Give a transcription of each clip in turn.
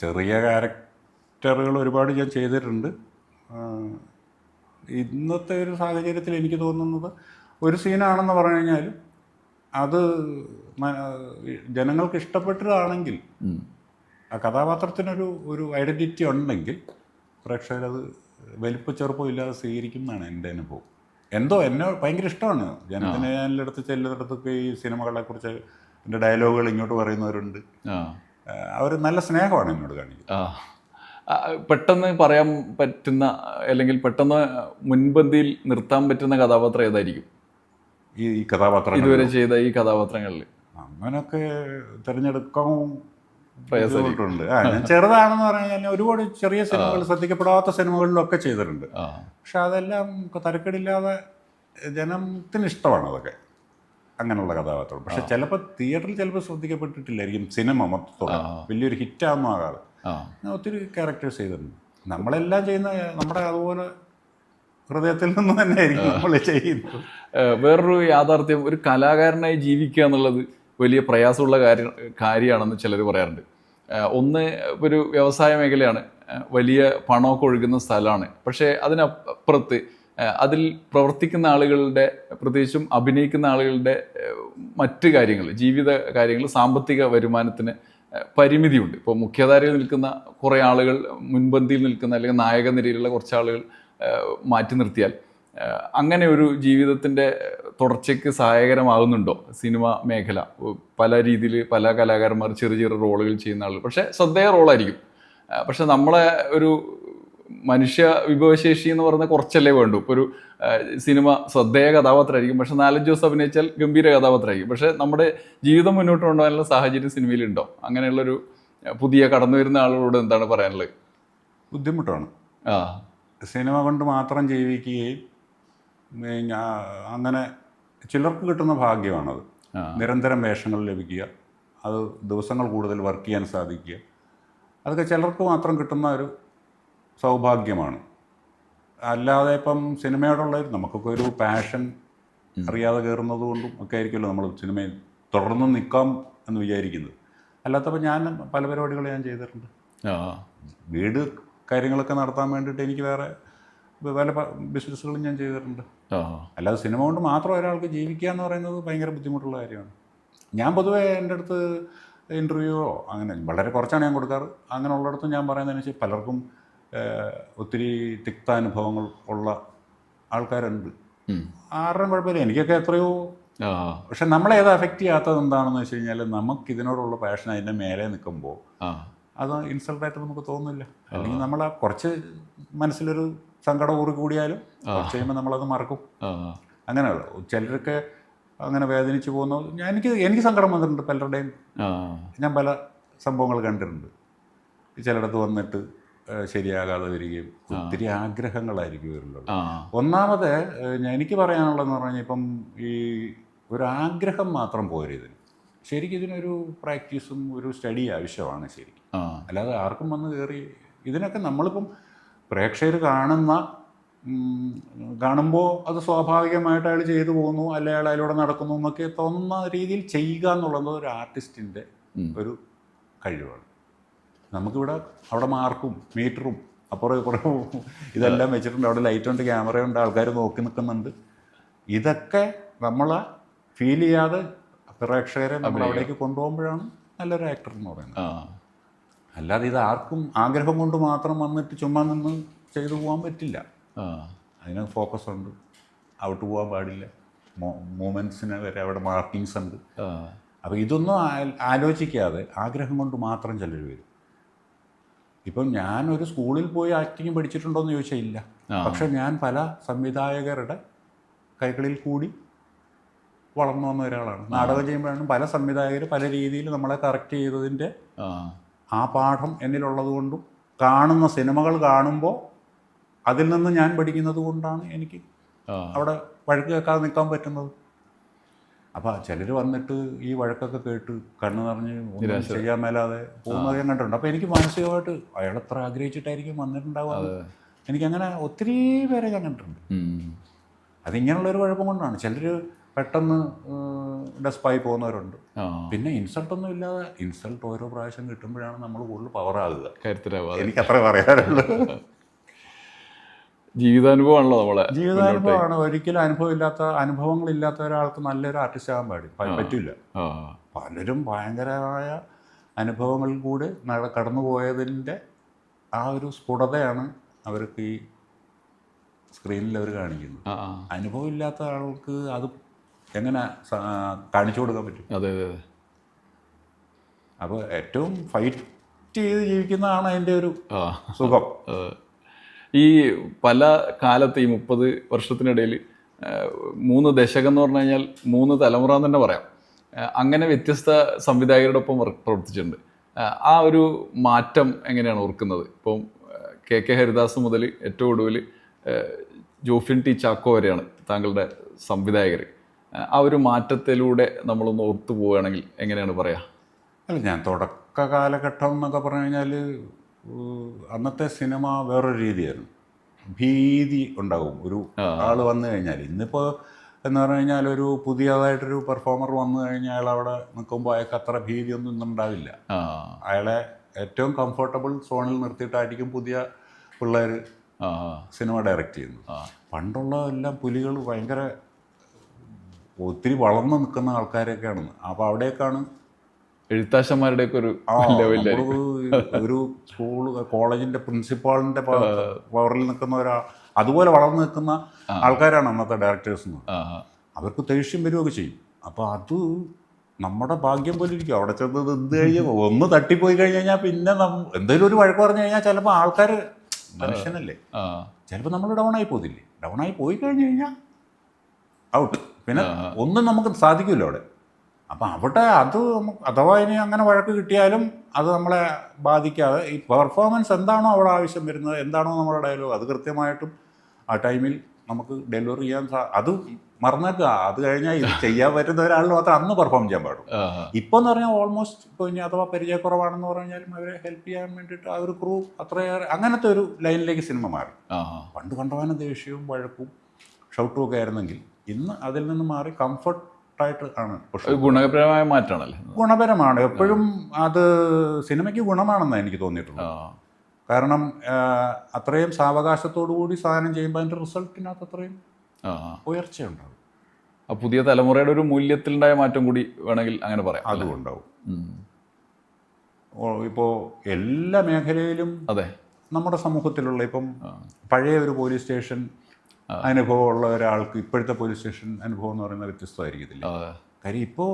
ചെറിയ ക്യാരക്ടറുകൾ ഒരുപാട് ഞാൻ ചെയ്തിട്ടുണ്ട്. ഇന്നത്തെ ഒരു സാഹചര്യത്തിൽ എനിക്ക് തോന്നുന്നത് ഒരു സീനാണെന്ന് പറഞ്ഞു കഴിഞ്ഞാൽ അത് ജനങ്ങൾക്ക് ഇഷ്ടപ്പെട്ടതാണെങ്കിൽ ആ കഥാപാത്രത്തിനൊരു ഒരു ഐഡന്റിറ്റി ഉണ്ടെങ്കിൽ പ്രേക്ഷകരത് വലിപ്പ ചെറുപ്പം ഇല്ലാതെ സ്വീകരിക്കും എന്നാണ് എന്റെ അനുഭവം. എന്തോ എന്നെ ഭയങ്കര ഇഷ്ടമാണ്. ജനത്തിന് എല്ലായിടത്ത് ചെല്ലിടത്തൊക്കെ ഈ സിനിമകളെക്കുറിച്ച് എന്റെ ഡയലോഗുകൾ ഇങ്ങോട്ട് പറയുന്നവരുണ്ട്. അവർ നല്ല സ്നേഹമാണ് എന്നോട് കാണിക്കുന്നത്. പെട്ടെന്ന് പറയാൻ പറ്റുന്ന അല്ലെങ്കിൽ പെട്ടെന്ന് മുൻപന്തിയിൽ നിർത്താൻ പറ്റുന്ന കഥാപാത്രം ഏതായിരിക്കും? ഈ ഈ കഥാപാത്രങ്ങൾ ഇതുവരെ ചെയ്ത ഈ കഥാപാത്രങ്ങളിൽ. അങ്ങനൊക്കെ തിരഞ്ഞെടുക്കാൻ പ്രയാസപ്പെട്ടുണ്ട് ആ ഞാൻ ചെറുതാണെന്ന് പറഞ്ഞു കഴിഞ്ഞാൽ ഒരുപാട് ചെറിയ സിനിമകൾ ശ്രദ്ധിക്കപ്പെടാത്ത സിനിമകളിലൊക്കെ ചെയ്തിട്ടുണ്ട്. പക്ഷെ അതെല്ലാം തരക്കേടില്ലാതെ ജനത്തിന് ഇഷ്ടമാണ് അതൊക്കെ. അങ്ങനെയുള്ള കഥാപാത്രം പക്ഷെ ചിലപ്പോൾ തിയേറ്ററിൽ ചിലപ്പോൾ ശ്രദ്ധിക്കപ്പെട്ടിട്ടില്ലായിരിക്കും സിനിമ മൊത്തത്തോടെ. വലിയൊരു ഹിറ്റാണെന്നും ആകാതെ ഞാൻ ഒത്തിരി ക്യാരക്ടേഴ്സ് ചെയ്തിട്ടുണ്ട്. നമ്മളെല്ലാം ചെയ്യുന്ന നമ്മുടെ അതുപോലെ ഹൃദയത്തിൽ നിന്ന് തന്നെ ആയിരിക്കും നമ്മൾ ചെയ്യുന്നത്. വേറൊരു യാഥാർത്ഥ്യം ഒരു കലാകാരനായി ജീവിക്കുക എന്നുള്ളത് വലിയ പ്രയാസമുള്ള കാര്യം കാര്യമാണെന്ന് ചിലർ പറയാറുണ്ട്. ഒന്ന് ഒരു വ്യവസായ മേഖലയാണ്. വലിയ പണമൊക്കെ ഒഴുകുന്ന സ്ഥലമാണ്. പക്ഷേ അതിനപ്പുറത്ത് അതിൽ പ്രവർത്തിക്കുന്ന ആളുകളുടെ പ്രത്യേകിച്ചും അഭിനയിക്കുന്ന ആളുകളുടെ മറ്റു കാര്യങ്ങൾ ജീവിത കാര്യങ്ങൾ സാമ്പത്തിക വരുമാനത്തിന് പരിമിതിയുണ്ട്. ഇപ്പോൾ മുഖ്യധാരയിൽ നിൽക്കുന്ന കുറേ ആളുകൾ മുൻപന്തിയിൽ നിൽക്കുന്ന അല്ലെങ്കിൽ നായക നിരയിലുള്ള കുറച്ച് ആളുകൾ മാറ്റി നിർത്തിയാൽ അങ്ങനെ ഒരു ജീവിതത്തിന്റെ തുടർച്ചയ്ക്ക് സഹായകരമാകുന്നുണ്ടോ സിനിമ മേഖല? പല രീതിയിൽ പല കലാകാരന്മാർ ചെറിയ ചെറിയ റോളുകൾ ചെയ്യുന്ന ആളുകൾ. പക്ഷേ ശ്രദ്ധേയ റോളായിരിക്കും. പക്ഷെ നമ്മളെ ഒരു മനുഷ്യ വിഭവശേഷി എന്ന് പറയുന്ന കുറച്ചല്ലേ വേണ്ടു. ഇപ്പോൾ ഒരു സിനിമ ശ്രദ്ധേയ കഥാപാത്രമായിരിക്കും. പക്ഷെ നാലഞ്ച് ദിവസം അഭിനയിച്ചാൽ ഗംഭീര കഥാപാത്രമായിരിക്കും. പക്ഷെ നമ്മുടെ ജീവിതം മുന്നോട്ട് കൊണ്ടുപോകാനുള്ള സാഹചര്യം സിനിമയിലുണ്ടോ? അങ്ങനെയുള്ളൊരു പുതിയ കടന്നു വരുന്ന ആളുകളോട് എന്താണ് പറയാനുള്ളത്? ബുദ്ധിമുട്ടാണ്. ആ. സിനിമ കൊണ്ട് മാത്രം ജീവിക്കുകയും ഞാൻ അങ്ങനെ ചിലർക്ക് കിട്ടുന്ന ഭാഗ്യമാണത്. നിരന്തരം വേഷങ്ങൾ ലഭിക്കുക അത് ദിവസങ്ങൾ കൂടുതൽ വർക്ക് ചെയ്യാൻ സാധിക്കുക. അതൊക്കെ ചിലർക്ക് മാത്രം കിട്ടുന്ന ഒരു സൗഭാഗ്യമാണ്. അല്ലാതെ ഇപ്പം സിനിമയോടുള്ള നമുക്കൊക്കെ ഒരു പാഷൻ അറിയാതെ കയറുന്നത് കൊണ്ടും ഒക്കെ ആയിരിക്കുമല്ലോ നമ്മൾ സിനിമയിൽ തുടർന്ന് നിൽക്കാം എന്ന് വിചാരിക്കുന്നത്. അല്ലാത്തപ്പോൾ ഞാൻ പല പരിപാടികൾ ഞാൻ ചെയ്തിട്ടുണ്ട്. വീട് കാര്യങ്ങളൊക്കെ നടത്താൻ വേണ്ടിയിട്ട് എനിക്ക് വേറെ പല ബിസിനസ്സുകളും ഞാൻ ചെയ്തിട്ടുണ്ട്. അല്ലാതെ സിനിമ കൊണ്ട് മാത്രം ഒരാൾക്ക് ജീവിക്കുക എന്ന് പറയുന്നത് ഭയങ്കര ബുദ്ധിമുട്ടുള്ള കാര്യമാണ്. ഞാൻ പൊതുവേ എന്റെ അടുത്ത് ഇന്റർവ്യൂവോ അങ്ങനെ വളരെ കുറച്ചാണ് ഞാൻ കൊടുക്കാറ്. അങ്ങനെ ഉള്ളിടത്ത് ഞാൻ പറയുന്നതെന്ന് വെച്ചാൽ പലർക്കും ഒത്തിരി തിക്താനുഭവങ്ങൾ ഉള്ള ആൾക്കാരുണ്ട്. ആരുടെയും കുഴപ്പമില്ല. എനിക്കൊക്കെ എത്രയോ പക്ഷെ നമ്മളെ ഏത് അഫക്റ്റ് ചെയ്യാത്തത് എന്താണെന്ന് വെച്ച് കഴിഞ്ഞാൽ നമുക്ക് ഇതിനോടുള്ള പാഷൻ അതിന്റെ മേലെ നിൽക്കുമ്പോൾ അത് ഇൻസൾട്ടായിട്ട് നമുക്ക് തോന്നുന്നില്ല. അല്ലെങ്കിൽ നമ്മൾ ആ കുറച്ച് മനസ്സിലൊരു സങ്കടം ഊറി കൂടിയാലും കുറച്ച് കഴിയുമ്പോൾ നമ്മളത് മറക്കും. അങ്ങനെയുള്ള ചിലരൊക്കെ അങ്ങനെ വേദനിച്ചു പോകുന്ന ഞാൻ എനിക്ക് എനിക്ക് സങ്കടം വന്നിട്ടുണ്ട് പലരുടെയും. ഞാൻ പല സംഭവങ്ങൾ കണ്ടിട്ടുണ്ട്. ചിലയിടത്ത് വന്നിട്ട് ശരിയാകാതെ വരികയും ഒത്തിരി ആഗ്രഹങ്ങളായിരിക്കും ഇവരിലുള്ളത്. ഒന്നാമത് ഞാൻ എനിക്ക് പറയാനുള്ളതെന്ന് പറഞ്ഞാൽ ഇപ്പം ഈ ഒരു ആഗ്രഹം മാത്രം പോരും ഇതിന്. ശരിക്കും ഇതിനൊരു പ്രാക്ടീസും ഒരു സ്റ്റഡി ആവശ്യമാണ് ശരിക്കും. അല്ലാതെ ആർക്കും വന്ന് കയറി ഇതിനൊക്കെ നമ്മളിപ്പം പ്രേക്ഷകർ കാണുന്ന കാണുമ്പോൾ അത് സ്വാഭാവികമായിട്ട് അയാൾ ചെയ്തു പോകുന്നു അല്ലെ അയാൾ അതിലൂടെ നടക്കുന്നു എന്നൊക്കെ തോന്നുന്ന രീതിയിൽ ചെയ്യുക എന്നുള്ളത് ഒരു ആർട്ടിസ്റ്റിന്റെ ഒരു കഴിവാണ്. നമുക്കിവിടെ അവിടെ മാർക്കും മീറ്ററും അപ്പുറം കുറേ ഇതെല്ലാം വെച്ചിട്ടുണ്ട്. അവിടെ ലൈറ്റ് ഉണ്ട് ക്യാമറയുണ്ട് ആൾക്കാർ നോക്കി നിൽക്കുന്നുണ്ട്. ഇതൊക്കെ നമ്മൾ ഫീൽ ചെയ്യാതെ പ്രേക്ഷകരെ നമ്മൾ അവിടേക്ക് കൊണ്ടുപോകുമ്പോഴാണ് നല്ലൊരു ആക്ടർ എന്ന് പറയുന്നത്. അല്ലാതെ ഇത് ആർക്കും ആഗ്രഹം കൊണ്ട് മാത്രം വന്നിട്ട് ചുമ്മാ നിന്ന് ചെയ്തു പോകാൻ പറ്റില്ല. അതിന് ഫോക്കസ് ഉണ്ട്. ഔട്ട് പോകാൻ പാടില്ല. മൂമെന്റ്സിന് വരെ അവിടെ മാർക്കിങ്സ് ഉണ്ട്. അപ്പോൾ ഇതൊന്നും ആലോചിക്കാതെ ആഗ്രഹം കൊണ്ട് മാത്രം ചിലർ വരും. ഇപ്പം ഞാനൊരു ഒരു സ്കൂളിൽ പോയി ആക്ടിങ് പഠിച്ചിട്ടുണ്ടോ എന്ന് ചോദിച്ചാൽ ഇല്ല പക്ഷെ ഞാൻ പല സംവിധായകരുടെ കൈകളിൽ കൂടി വളർന്നു വന്ന ഒരാളാണ്. നാടകം ചെയ്യുമ്പോഴാണ് പല സംവിധായകർ പല രീതിയിൽ നമ്മളെ കറക്റ്റ് ചെയ്തതിന്റെ ആ. പാഠം എന്നിലുള്ളത് കൊണ്ടും കാണുന്ന സിനിമകൾ കാണുമ്പോൾ അതിൽ നിന്ന് ഞാൻ പഠിക്കുന്നത് കൊണ്ടാണ് എനിക്ക് അവിടെ വഴക്ക് കേൾക്കാതെ നിൽക്കാൻ പറ്റുന്നത്. അപ്പോൾ ചിലർ വന്നിട്ട് ഈ വഴക്കൊക്കെ കേട്ട് കണ്ണു നിറഞ്ഞ് ഒന്നും ചെയ്യാൻ മേലാതെ പോകുന്നത് ഞാൻ കണ്ടിട്ടുണ്ട് അപ്പോൾ എനിക്ക് മാനസികമായിട്ട് അയാൾ എത്ര ആഗ്രഹിച്ചിട്ടായിരിക്കും വന്നിട്ടുണ്ടാവുക? എനിക്കങ്ങനെ ഒത്തിരി പേരെ ഞാൻ കണ്ടിട്ടുണ്ട്. അതിങ്ങനെയുള്ളൊരു കുഴപ്പം കൊണ്ടാണ്. ചിലർ പെട്ടെന്ന് ഡെസ്പായി പോകുന്നവരുണ്ട്. പിന്നെ ഇൻസൾട്ട് ഒന്നും ഇല്ലാതെ ഇൻസൾട്ട് ഓരോ പ്രാവശ്യം കിട്ടുമ്പോഴാണ് നമ്മൾ കൂടുതൽ പവർ ആകുക. എനിക്ക് അത്ര പറയാനുള്ളൂ. ജീവിതാനുഭവമാണല്ലോ നമ്മളെ ജീവിതാനുഭവമാണ്. ഒരിക്കലും അനുഭവം ഇല്ലാത്ത അനുഭവങ്ങളില്ലാത്ത ഒരാൾക്ക് നല്ലൊരു ആർട്ടിസ്റ്റ് ആകാൻ പാടി പറ്റില്ല പലരും ഭയങ്കരമായ അനുഭവങ്ങളിൽ കൂടെ കടന്നു പോയതിന്റെ ആ ഒരു സ്ഫുടതയാണ് അവർക്ക് ഈ സ്ക്രീനിൽ അവർ കാണിക്കുന്നത്. അനുഭവമില്ലാത്ത ആ. അനുഭവം ഇല്ലാത്ത ആൾക്ക് അത് എങ്ങനെ കാണിച്ചു കൊടുക്കാൻ പറ്റും? അതെ അതെ അപ്പോൾ ഏറ്റവും ഫൈറ്റ് ചെയ്ത് ജീവിക്കുന്നതാണ് അതിന്റെ ഒരു സുഖം. ഈ പല കാലത്ത് ഈ മുപ്പത് വർഷത്തിനിടയിൽ മൂന്ന് ദശകം എന്ന് പറഞ്ഞു കഴിഞ്ഞാൽ മൂന്ന് തലമുറ എന്ന് തന്നെ പറയാം. അങ്ങനെ വ്യത്യസ്ത സംവിധായകരുടെ ഒപ്പം പ്രവർത്തിച്ചിട്ടുണ്ട്. ആ ഒരു മാറ്റം എങ്ങനെയാണ് ഓർക്കുന്നത്? ഇപ്പം കെ കെ ഹരിദാസ് മുതൽ ഏറ്റവും ഒടുവിൽ ജോഫിൻ ടി ചാക്കോ വരെയാണ് താങ്കളുടെ സംവിധായകർ. ആ ഒരു മാറ്റത്തിലൂടെ നമ്മളൊന്ന് ഓർത്തു പോവുകയാണെങ്കിൽ എങ്ങനെയാണ് പറയുക അല്ല ഞാൻ തുടക്ക കാലഘട്ടം എന്നൊക്കെ പറഞ്ഞു കഴിഞ്ഞാൽ അന്നത്തെ സിനിമ വേറൊരു രീതിയായിരുന്നു. ഭീതി ഉണ്ടാകും. ഒരു ആൾ വന്നു കഴിഞ്ഞാൽ ഇന്നിപ്പോൾ എന്ന് പറഞ്ഞു കഴിഞ്ഞാൽ ഒരു പുതിയതായിട്ടൊരു പെർഫോമർ വന്നു കഴിഞ്ഞാൽ അയാൾ അവിടെ നിൽക്കുമ്പോൾ അയാൾക്ക് അത്ര ഭീതിയൊന്നും ഇന്നും ഉണ്ടാവില്ല. ആ. അയാളെ ഏറ്റവും കംഫർട്ടബിൾ സോണിൽ നിർത്തിയിട്ടായിരിക്കും പുതിയ പിള്ളേർ സിനിമ ഡയറക്റ്റ് ചെയ്യുന്നത്. പണ്ടുള്ള എല്ലാം പുലികൾ ഭയങ്കര ഒത്തിരി വളർന്നു നിൽക്കുന്ന ആൾക്കാരൊക്കെയാണ്. അപ്പോൾ അവിടേക്കാണ് എഴുത്താശന്മാരുടെയൊക്കെ ഒരു ലെവലിൽ ഒരു സ്കൂൾ കോളേജിന്റെ പ്രിൻസിപ്പാളിന്റെ പവറിൽ നിൽക്കുന്ന ഒരാ അതുപോലെ വളർന്നു നിൽക്കുന്ന ആൾക്കാരാണ് അന്നത്തെ ഡയറക്ടേഴ്സ് എന്ന്. അവർക്ക് ദേഷ്യം വരികയൊക്കെ ചെയ്യും. അപ്പോൾ അത് നമ്മുടെ ഭാഗ്യം പോലെ ഇരിക്കും. അവിടെ ചെന്ന് നിന്ന് കഴിഞ്ഞാൽ ഒന്ന് തട്ടിപ്പോയി കഴിഞ്ഞ് കഴിഞ്ഞാൽ പിന്നെ എന്തെങ്കിലും ഒരു വഴക്ക് പറഞ്ഞു കഴിഞ്ഞാൽ ചിലപ്പോൾ ആൾക്കാർ മനുഷ്യനല്ലേ? ചിലപ്പോൾ നമ്മൾ ഡൗൺ ആയി പോകുന്നില്ലേ ഡൗൺ ആയി പോയി കഴിഞ്ഞു കഴിഞ്ഞാൽ ഔട്ട് പിന്നെ ഒന്നും നമുക്ക് സാധിക്കില്ല അവിടെ. അപ്പം അവിടെ അത് നമുക്ക് അഥവാ ഇനി അങ്ങനെ വഴക്ക് കിട്ടിയാലും അത് നമ്മളെ ബാധിക്കാതെ ഈ പെർഫോമൻസ് എന്താണോ അവിടെ ആവശ്യം വരുന്നത് എന്താണോ നമ്മുടെ ഡയലോഗ് അത് കൃത്യമായിട്ടും ആ ടൈമിൽ നമുക്ക് ഡെലിവറി ചെയ്യാൻ സാ അത് മറന്നേക്കുക. അത് കഴിഞ്ഞാൽ ഇത് ചെയ്യാൻ പറ്റുന്ന ഒരാൾ മാത്രം അന്ന് പെർഫോം ചെയ്യാൻ പാടും ഇപ്പോൾ എന്ന് പറഞ്ഞാൽ ഓൾമോസ്റ്റ് ഇപ്പോൾ ഇനി അഥവാ പരിചയക്കുറവാണെന്ന് പറഞ്ഞാലും അവരെ ഹെൽപ്പ് ചെയ്യാൻ വേണ്ടിയിട്ട് ആ ഒരു ക്രൂ അത്രയേറെ അങ്ങനത്തെ ഒരു ലൈനിലേക്ക് സിനിമ മാറി. പണ്ട് കണ്ടവാനും ദേഷ്യവും വഴക്കും ഷൗട്ടും ഒക്കെ ആയിരുന്നെങ്കിൽ ഇന്ന് അതിൽ നിന്ന് മാറി കംഫർട്ടായിട്ട് ആണ് ഗുണപരമായ മാറ്റമാണല്ലേ? ഗുണപരമാണ്. എപ്പോഴും അത് സിനിമയ്ക്ക് ഗുണമാണെന്നാണ് എനിക്ക് തോന്നിയിട്ടുള്ളത്. കാരണം അത്രയും സാവകാശത്തോടു കൂടി സാധനം ചെയ്യുമ്പോൾ അതിന്റെ റിസൾട്ടിനകത്ത് അത്രയും ഉയർച്ചയുണ്ടാവും. ആ പുതിയ തലമുറയുടെ ഒരു മൂല്യത്തിലുണ്ടായ മാറ്റം കൂടി വേണമെങ്കിൽ അങ്ങനെ പറയാം അതും ഉണ്ടാവും. ഇപ്പോൾ എല്ലാ മേഖലയിലും അതെ. നമ്മുടെ സമൂഹത്തിലുള്ള ഇപ്പം പഴയ ഒരു പോലീസ് സ്റ്റേഷൻ അനുഭവമുള്ള ഒരാൾക്ക് ഇപ്പോഴത്തെ പോലീസ് സ്റ്റേഷൻ അനുഭവം എന്ന് പറയുന്നത് വ്യത്യസ്തമായിരിക്കത്തില്ല. കാര്യം ഇപ്പോൾ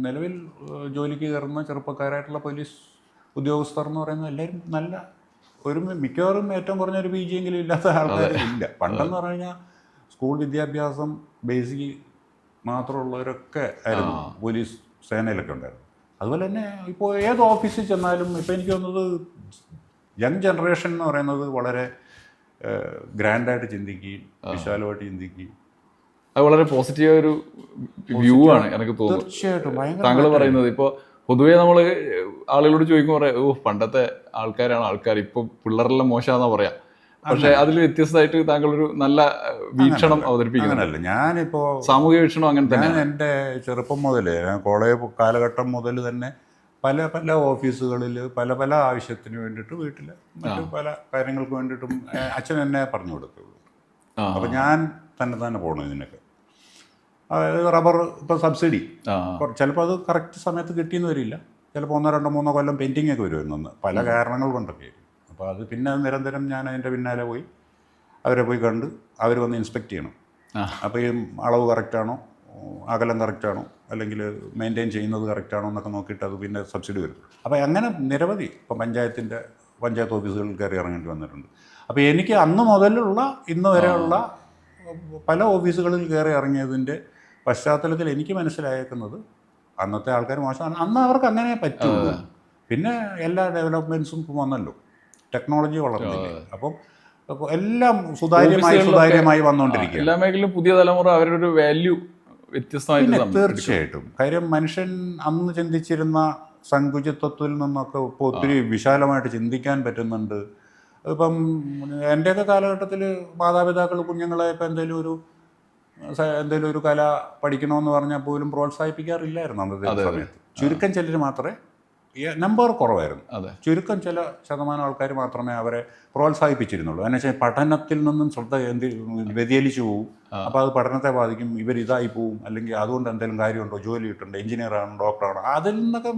നിലവിൽ ജോലിക്ക് കയറുന്ന ചെറുപ്പക്കാരായിട്ടുള്ള പോലീസ് ഉദ്യോഗസ്ഥർ എന്ന് പറയുന്നത് എല്ലാവരും നല്ല ഒരു മിക്കവാറും ഏറ്റവും കുറഞ്ഞ ഒരു പി ജി എങ്കിലും ഇല്ലാത്ത ആൾക്കാർ ഇല്ല പണ്ടെന്ന് പറഞ്ഞു കഴിഞ്ഞാൽ സ്കൂൾ വിദ്യാഭ്യാസം ബേസിക് മാത്രമുള്ളവരൊക്കെ ആയിരുന്നു പോലീസ് സേനയിലൊക്കെ ഉണ്ടായിരുന്നു അതുപോലെ തന്നെ ഇപ്പോൾ ഏത് ഓഫീസിൽ ചെന്നാലും ഇപ്പോൾ എനിക്ക് തോന്നുന്നത് യങ് ജനറേഷൻ എന്ന് പറയുന്നത് വളരെ ഗ്രാൻഡായിട്ട് ചിന്തിക്കുകയും വിശാലമായിട്ട് ചിന്തിക്കുകയും. അത് വളരെ പോസിറ്റീവ് ഒരു വ്യൂ ആണ് എനിക്ക് തോന്നുന്നത്. തീർച്ചയായിട്ടും താങ്കൾ പറയുന്നത് ഇപ്പോൾ പൊതുവേ നമ്മൾ ആളുകളോട് ചോദിക്കുമ്പോൾ പറയാം ഓ പണ്ടത്തെ ആൾക്കാരാണ് ആൾക്കാർ ഇപ്പോൾ പിള്ളേരെല്ലാം മോശമാണെന്നാ പറയാം. പക്ഷെ അതിൽ വ്യത്യസ്തമായിട്ട് താങ്കൾ ഒരു നല്ല വീക്ഷണം അവതരിപ്പിക്കുന്നു. അങ്ങനല്ല. ഞാനിപ്പോൾ സാമൂഹിക വീക്ഷണം അങ്ങനെ തന്നെ എന്റെ ചെറുപ്പം മുതൽ കോളേജ് കാലഘട്ടം മുതൽ തന്നെ പല പല ഓഫീസുകളിൽ പല പല ആവശ്യത്തിന് വേണ്ടിയിട്ട് വീട്ടിൽ മറ്റു പല കാര്യങ്ങൾക്ക് വേണ്ടിയിട്ടും അച്ഛൻ എന്നെ പറഞ്ഞു കൊടുക്കുള്ളൂ അപ്പം അപ്പോൾ ഞാൻ തന്നെ തന്നെ പോകണം ഇതിനൊക്കെ. അതായത് റബ്ബർ ഇപ്പോൾ സബ്സിഡി. ചിലപ്പോൾ അത് കറക്റ്റ് സമയത്ത് കിട്ടിയെന്ന് വരില്ല. ചിലപ്പോൾ ഒന്നോ രണ്ടോ മൂന്നോ കൊല്ലം പെയിന്റിംഗ് ഒക്കെ വരും അന്ന് പല കാരണങ്ങൾ കൊണ്ടൊക്കെ. അപ്പോൾ അത് പിന്നെ നിരന്തരം ഞാൻ അതിന്റെ പിന്നാലെ പോയി. അവരെ പോയി കണ്ട് അവർ വന്ന് ഇൻസ്പെക്ട് ചെയ്യണം. അപ്പോൾ ഈ അളവ് കറക്റ്റാണോ അകലം കറക്റ്റാണോ അല്ലെങ്കിൽ മെയിന്റെയിൻ ചെയ്യുന്നത് കറക്റ്റാണോ എന്നൊക്കെ നോക്കിയിട്ട് അത് പിന്നെ സബ്സിഡി വരും. അപ്പോൾ അങ്ങനെ നിരവധി ഇപ്പം പഞ്ചായത്തിന്റെ പഞ്ചായത്ത് ഓഫീസുകളിൽ കയറി ഇറങ്ങേണ്ടി വന്നിട്ടുണ്ട്. അപ്പോൾ എനിക്ക് അന്ന് മുതലുള്ള ഇന്ന് വരെയുള്ള പല ഓഫീസുകളിൽ കയറി ഇറങ്ങിയതിന്റെ പശ്ചാത്തലത്തിൽ എനിക്ക് മനസ്സിലായേക്കുന്നത് അന്നത്തെ ആൾക്കാർ മോശമാണ്. അന്ന് അവർക്ക് അങ്ങനെ പറ്റുള്ളൂ പിന്നെ എല്ലാ ഡെവലപ്മെന്റ്സും ഇപ്പം വന്നല്ലോ. ടെക്നോളജി വളർന്നില്ലേ. അപ്പം അപ്പോൾ എല്ലാം സുതാര്യമായി സുതാര്യമായി വന്നുകൊണ്ടിരിക്കുക എല്ലാ മേഖലയിലും പുതിയ തലമുറ അവരുടെ ഒരു വാല്യൂ വ്യത്യസ്തമായിട്ട് തീർച്ചയായിട്ടും. കാര്യം മനുഷ്യൻ അന്ന് ചിന്തിച്ചിരുന്ന സങ്കുചിത്വത്തിൽ നിന്നൊക്കെ ഇപ്പോൾ ഒത്തിരി വിശാലമായിട്ട് ചിന്തിക്കാൻ പറ്റുന്നുണ്ട്. ഇപ്പം എന്റെയൊക്കെ കാലഘട്ടത്തിൽ മാതാപിതാക്കൾ കുഞ്ഞുങ്ങളെ ഇപ്പം എന്തെങ്കിലും ഒരു എന്തെങ്കിലും ഒരു കല പഠിക്കണമെന്ന് പറഞ്ഞാൽ പോലും പ്രോത്സാഹിപ്പിക്കാറില്ലായിരുന്നു അന്നത്തെ സമയത്ത്. ചുരുക്കം ചിലർ മാത്രമേ നമ്പർ കുറവായിരുന്നു. അതെ. ചുരുക്കം ചില ശതമാനം ആൾക്കാർ മാത്രമേ അവരെ പ്രോത്സാഹിപ്പിച്ചിരുന്നുള്ളൂ. എന്ന് വെച്ചാൽ പഠനത്തിൽ നിന്നും ശ്രദ്ധ എന്ത് വ്യതിയലിച്ചു പോകും അപ്പോൾ അത് പഠനത്തെ ബാധിക്കും. ഇവർ ഇതായി പോവും. അല്ലെങ്കിൽ അതുകൊണ്ട് എന്തെങ്കിലും കാര്യമുണ്ടോ? ജോലി കിട്ടുന്നുണ്ട് എഞ്ചിനീയറാണോ ഡോക്ടറാണോ അതിൽ നിന്നൊക്കെ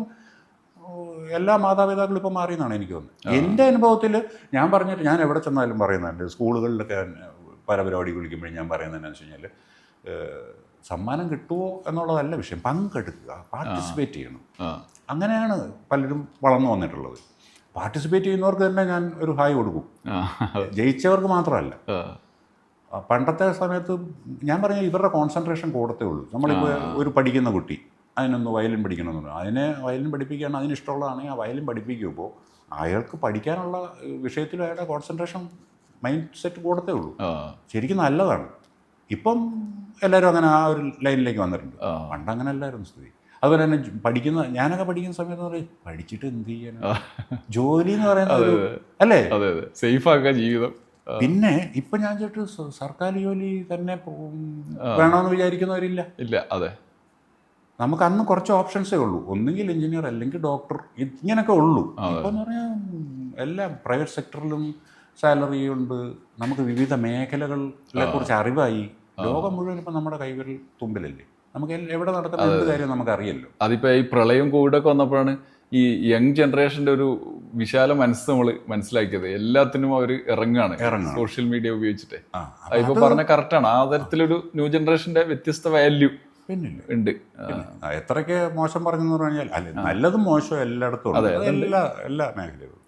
എല്ലാ മാതാപിതാക്കളും ഇപ്പോൾ മാറിയെന്നാണ് എനിക്ക് തോന്നുന്നത്. എന്റെ അനുഭവത്തിൽ ഞാൻ പറഞ്ഞിട്ട് ഞാൻ എവിടെ ചെന്നാലും പറയുന്നുണ്ട്. സ്കൂളുകളിലൊക്കെ പല പരിപാടി വിളിക്കുമ്പോഴും ഞാൻ പറയുന്നത് എന്താണെന്ന് വെച്ച് കഴിഞ്ഞാൽ സമ്മാനം കിട്ടുമോ എന്നുള്ളതല്ല വിഷയം. പങ്കെടുക്കുക പാർട്ടിസിപ്പേറ്റ് ചെയ്യണം. അങ്ങനെയാണ് പലരും വളർന്നു വന്നിട്ടുള്ളത്. പാർട്ടിസിപ്പേറ്റ് ചെയ്യുന്നവർക്ക് തന്നെ ഞാൻ ഒരു ഹായ് കൊടുക്കും. ജയിച്ചവർക്ക് മാത്രമല്ല. പണ്ടത്തെ സമയത്ത് ഞാൻ പറഞ്ഞ ഇവരുടെ കോൺസെൻട്രേഷൻ കൂടത്തേ ഉള്ളൂ. നമ്മളിപ്പോൾ ഒരു പഠിക്കുന്ന കുട്ടി അതിനൊന്ന് വയലിൻ പഠിക്കണമെന്നുണ്ട് അതിനെ വയലിൻ പഠിപ്പിക്കുകയാണ് അതിന് ഇഷ്ടമുള്ളതാണെങ്കിൽ ആ വയലിൻ പഠിപ്പിക്കുമ്പോൾ അയാൾക്ക് പഠിക്കാനുള്ള വിഷയത്തിൽ അയാളുടെ കോൺസെൻട്രേഷൻ മൈൻഡ് സെറ്റ് കൂടത്തേ ഉള്ളൂ. ശരിക്കും നല്ലതാണ്. ഇപ്പം എല്ലാവരും അങ്ങനെ ആ ഒരു ലൈനിലേക്ക് വന്നിട്ടുണ്ട്. പണ്ട് അങ്ങനെ അല്ലായിരുന്നു സ്ഥിതി. അതുപോലെ തന്നെ പഠിക്കുന്ന ഞാനൊക്കെ പഠിക്കുന്ന സമയത്ത് പറയും പഠിച്ചിട്ട് എന്ത് ചെയ്യണം ജോലി എന്ന് പറയുന്നത് അല്ലേ? സേഫ് ആക്കുക ജീവിതം. പിന്നെ ഇപ്പൊ ഞാൻ ചേട്ട് സർക്കാർ ജോലി തന്നെ വേണമെന്ന് വിചാരിക്കുന്നവരില്ല. ഇല്ല അതെ. നമുക്ക് അന്ന് കുറച്ച് ഓപ്ഷൻസേ ഉള്ളൂ. ഒന്നുകിൽ എഞ്ചിനീയർ അല്ലെങ്കിൽ ഡോക്ടർ ഇങ്ങനെയൊക്കെ ഉള്ളൂ. ഇപ്പൊ എന്ന് പറഞ്ഞാൽ എല്ലാം പ്രൈവറ്റ് സെക്ടറിലും സാലറി ഉണ്ട്. നമുക്ക് വിവിധ മേഖലകളെ കുറിച്ച് അറിവായി. ലോകം മുഴുവൻ ഇപ്പം നമ്മുടെ കൈവിരൽ തുമ്പിലല്ലേ? നമുക്ക് എവിടെ നടക്കുന്ന എന്ത് കാര്യം നമുക്ക് അറിയല്ലോ അതിപ്പോ ഈ പ്രളയം കോവിഡൊക്കെ വന്നപ്പോഴാണ് ഈ യങ് ജനറേഷന്റെ ഒരു വിശാല മനസ്സ് നമ്മൾ മനസ്സിലാക്കിയത്. എല്ലാത്തിനും അവർ ഇറങ്ങുകയാണ്. സോഷ്യൽ മീഡിയ ഉപയോഗിച്ചിട്ട്. ഇപ്പൊ പറഞ്ഞ കറക്റ്റാണ്. ആ തരത്തിലൊരു ന്യൂ ജനറേഷന്റെ വ്യത്യസ്ത വാല്യൂ ഉണ്ട്. എത്രയൊക്കെ മോശം പറഞ്ഞെന്ന് പറഞ്ഞാൽ അല്ല നല്ലതും മോശവും എല്ലായിടത്തും എല്ലാ എല്ലാ മേഖലയിലും.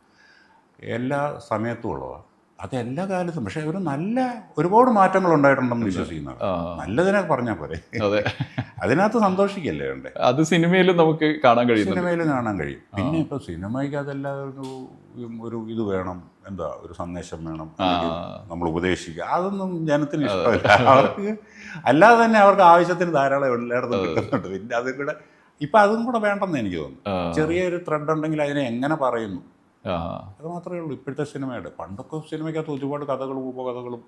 എല്ലാ സമയത്തും ഉള്ളതാണ്. അത് എല്ലാ കാലത്തും. പക്ഷേ ഒരു നല്ല ഒരുപാട് മാറ്റങ്ങൾ ഉണ്ടായിട്ടുണ്ടെന്ന് വിശ്വസിക്കുന്നു നല്ലതിനെ പറഞ്ഞാൽ പോരെ. അതെ. അതിനകത്ത് സന്തോഷിക്കല്ലേ ഉണ്ട് അത് സിനിമയിലും നമുക്ക് കാണാൻ കഴിയും സിനിമയിൽ കാണാൻ കഴിയും. പിന്നെ ഇപ്പോൾ സിനിമയ്ക്ക് അതെല്ലാം ഒരു ഒരു ഇത് വേണം. എന്താ ഒരു സന്ദേശം വേണം. നമ്മൾ ഉപദേശിക്കുക. അതൊന്നും ജനത്തിന് ഇഷ്ടമല്ല. അവർക്ക് അല്ലാതെ തന്നെ അവർക്ക് ആവശ്യത്തിന് ധാരാളം എല്ലായിടത്തും കിട്ടുന്നുണ്ട്. പിന്നെ അതും കൂടെ ഇപ്പം അതും കൂടെ വേണ്ടെന്ന് എനിക്ക് തോന്നുന്നു. ചെറിയൊരു ത്രെഡ് ഉണ്ടെങ്കിൽ അതിനെ എങ്ങനെ പറയുന്നു? അത് മാത്രമേ ഉള്ളൂ. ഇപ്പോഴത്തെ സിനിമയുടെ. പണ്ടൊക്കെ സിനിമയ്ക്കകത്ത് ഒരുപാട് കഥകളും ഉപകഥകളും